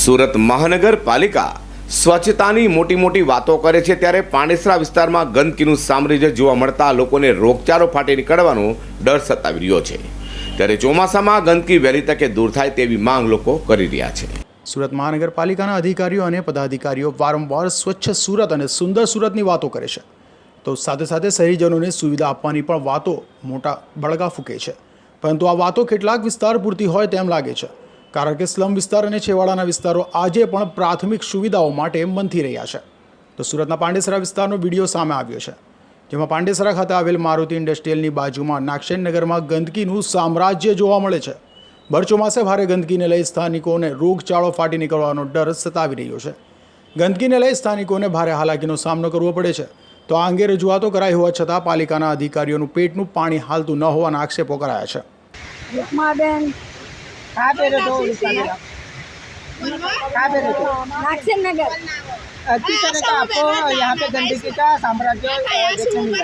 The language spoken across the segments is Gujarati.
સુરત મહાનગરપાલિકા સ્વચ્છતાની મોટી મોટી વાતો કરે છે ત્યારે પાંડેસરા વિસ્તારમાં ગંદકીનું સામ્રાજ્ય જોવા મળતા લોકોને રોગચાળો ફાટી નીકળવાનો ડર સતાવી રહ્યો છે. ત્યારે ચોમાસામાં ગંદકી વહેલી તકે દૂર થાય તેવી માંગ લોકો કરી રહ્યા છે. સુરત મહાનગરપાલિકાના અધિકારીઓ અને પદાધિકારીઓ વારંવાર સ્વચ્છ સુરત અને સુંદર સુરતની વાતો કરે છે. તો સાથે સાથે શહેરીજનોને સુવિધા આપવાની પણ વાતો મોટા બળગા ફૂકે છે. પરંતુ આ વાતો કેટલાક વિસ્તાર પૂરતી હોય તેમ લાગે છે. કારણ કે સ્લમ વિસ્તાર અને છેવાડાના વિસ્તારો આજે પણ પ્રાથમિક સુવિધાઓ માટે મંથી રહ્યા છે. તો સુરતના પાંડેસરા વિસ્તારનો વીડિયો સામે આવ્યો છે, જેમાં પાંડેસરા ખાતે આવેલ મારુતિ ઇન્ડસ્ટ્રીયલની બાજુમાં નાક્ષેન નગરમાં ગંદકીનું સામ્રાજ્ય જોવા મળે છે. ભર ચોમાસે ભારે ગંદકીને લઈ સ્થાનિકોને રોગચાળો ફાટી નીકળવાનો ડર સતાવી રહ્યો છે. ગંદકીને લઈ સ્થાનિકોને ભારે હાલાકીનો સામનો કરવો પડે છે. તો આ અંગે રજૂઆતો કરાઈ હોવા છતાં પાલિકાના અધિકારીઓનું પેટનું પાણી હાલતું ન હોવાના આક્ષેપો કરાયા છે. रुक्माबेन कहाँ पे रहते हो उड़ीसा में? आप? कहाँ पे रहते हो? नागसेन नगर। अ, किस तरह का आपको यहाँ पे गंदगी का साम्राज्य देखने मिल?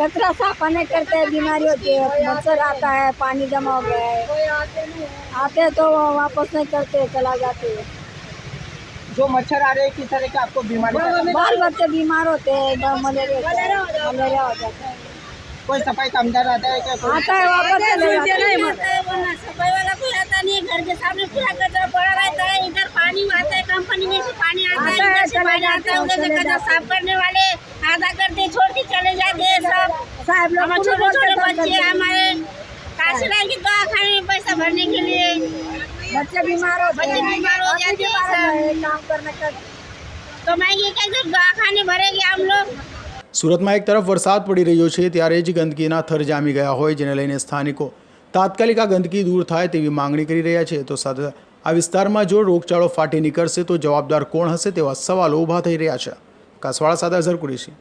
कचरा साफ़ नहीं करते बीमारी होती है मच्छर आता है पानी जमा हो गया है। आते हैं तो वापस नहीं करते चला जाते हैं। जो मच्छर आ रहे हैं किस तरह के आपको बीमारी का बाल बच्चे बीमार होते हैं मलेरिया मलेरिया हो जाता है। कोई सफ़ाई कामदार आता है क्या? कोई आता है वापस चले जाते हैं। आता है, इधर से चले पानी आता है उधर से चले कचरा जाते साफ करने वाले आधा करते छोड़ के चले जाते हैं सब साहब लोग हमारे पूरे छोटे बोलते छोटे काम बच्चे करते हैं। हमारे काशीराम के दवाखाने में पैसा भरने के लिए बच्चे बीमार होते बच्चे हैं बीमार हो आप भी जाते हैं, बीमार हो सर। गए काम करने का तो मैं ये कहती हूँ दवाखाने भरेंगे हम लोग સુરતમાં એક તરફ વરસાદ પડી રહ્યો છે ત્યારે જ ગંદકીના થર જામી ગયા હોય જેને લઈને સ્થાનિકો તાત્કાલિક આ ગંદકી દૂર થાય તેવી માંગણી કરી રહ્યા છે તો સાથે આ વિસ્તારમાં જો રોગચાળો ફાટી નીકળશે તો જવાબદાર કોણ હશે તેવા સવાલો ઊભા થઈ રહ્યા છે. કાસવાળા સાથે અઝર કુરેશી